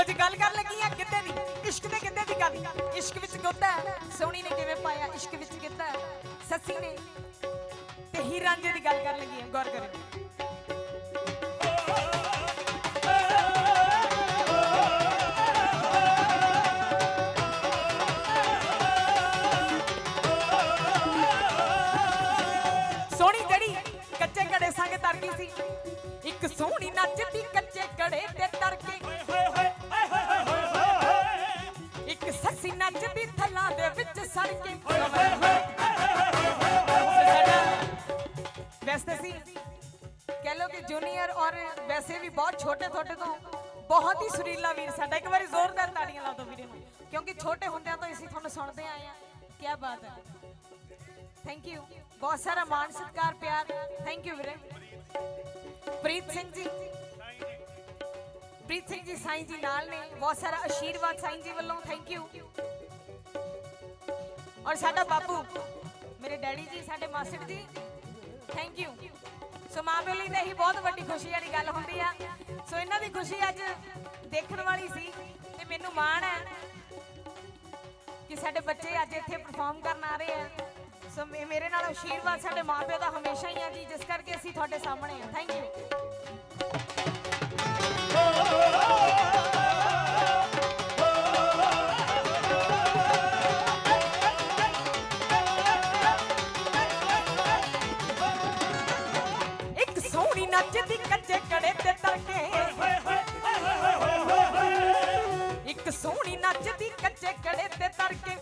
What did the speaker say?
ਲੋ ਜੀ, ਗੱਲ ਕਰ ਲੱਗੀ ਆ ਗਿੱਧੇ ਦੀ, ਇਸ਼ਕ ਦੇ ਗਿੱਧੇ ਦੀ ਗੱਲ। ਇਸ਼ਕ ਵਿੱਚ ਗੁੱਦਾ ਸੋਹਣੀ ਨੇ ਕਿਵੇਂ ਪਾਇਆ, ਇਸ਼ਕ ਵਿੱਚ ਗਿੱਧਾ ਸੱਸੀ ਨੇ ਤੇ ਹੀ ਦੀ ਗੱਲ ਕਰ ਲੱਗੀ ਆ, ਗੌਰ ਕਰੋ ਸੋਹਣੀ ਜਿਹੜੀ ਕੱਚੇ ਘੜੇ ਸੰਗ ਤਰ ਗਈ ਸੀ ਇੱਕ ਸੋਹਣੀ ਨੱਚਦੀ ਕੱਚੇ ਘੜੇ ਤੇ ਤਰ ਕੇ ਇੱਕ ਸੱਸੀ ਨੱਚਦੀ ਥੱਲਾਂ ਦੇ ਵਿੱਚ ਸੜ ਕੇ ਵੈਸੇ ਸੀ ਕਹਿ ਲੋ ਕਿ ਜੂਨੀਅਰ ਔਰ ਵੈਸੇ ਵੀ ਬਹੁਤ ਛੋਟੇ ਤੁਹਾਡੇ ਤੋਂ ਬਹੁਤ ਹੀ ਸੁਰੀਲਾ ਵੀਰ ਸਾਡਾ ਇੱਕ ਵਾਰੀ ਜ਼ੋਰਦਾਰ ਤਾੜੀਆਂ ਲਾ ਦਿਓ ਵੀਰੇ ਨੂੰ ਕਿਉਂਕਿ ਛੋਟੇ ਹੁੰਦਿਆਂ ਤੋਂ ਅਸੀਂ ਤੁਹਾਨੂੰ ਸੁਣਦੇ ਆਏ ਆ ਕੀ ਬਾਤ ਹੈ ਥੈਂਕ ਯੂ ਬਹੁਤ ਸਾਰਾ ਮਾਣ ਸਤਿਕਾਰ ਪਿਆਰ ਪ੍ਰੀਤ ਸਿੰਘ ਜੀ। ਪ੍ਰੀਤ ਸਿੰਘ ਜੀ ਸਾਈਂ ਜੀ ਨਾਲ ਨੇ। ਬਹੁਤ ਸਾਰਾ ਆਸ਼ੀਰਵਾਦ ਸਾਈਂ ਜੀ ਵੱਲੋਂ। ਥੈਂਕ ਯੂ ਔਰ ਸਾਡਾ ਬਾਪੂ, ਮੇਰੇ ਡੈਡੀ ਜੀ, ਸਾਡੇ ਮਾਸਟਰ ਜੀ ਥੈਂਕ ਯੂ ਸੋ ਮਾਂ ਪਿਓ ਲਈ ਤਾਂ ਇਹੀ ਬਹੁਤ ਵੱਡੀ ਖੁਸ਼ੀ ਵਾਲੀ ਗੱਲ ਹੁੰਦੀ ਆ। ਸੋ ਇਹਨਾਂ ਦੀ ਖੁਸ਼ੀ ਅੱਜ ਦੇਖਣ ਵਾਲੀ ਸੀ ਤੇ ਮੈਨੂੰ ਮਾਣ ਹੈ ਕਿ ਸਾਡੇ ਬੱਚੇ ਅੱਜ ਇੱਥੇ ਪਰਫਾਰਮ ਕਰਨ ਆ ਰਹੇ ਆ। ਸੋ ਮੇ- ਮੇਰੇ ਨਾਲ ਆਸ਼ੀਰਵਾਦ ਸਾਡੇ ਮਾਪਿਓ ਦਾ ਹਮੇਸ਼ਾ ਹੀ ਆ ਜੀ, ਜਿਸ ਕਰਕੇ ਅਸੀਂ ਤੁਹਾਡੇ ਸਾਹਮਣੇ ਆ। ਥੈਂਕ ਯੂ ਨੱਚਦੀ ਕੱਚੇ ਕੜੇ ਤੇ ਤੜਕੇ। ਇੱਕ ਸੋਹਣੀ ਨੱਚਦੀ ਕੱਚੇ ਕੜੇ ਤੇ ਤੜਕੇ।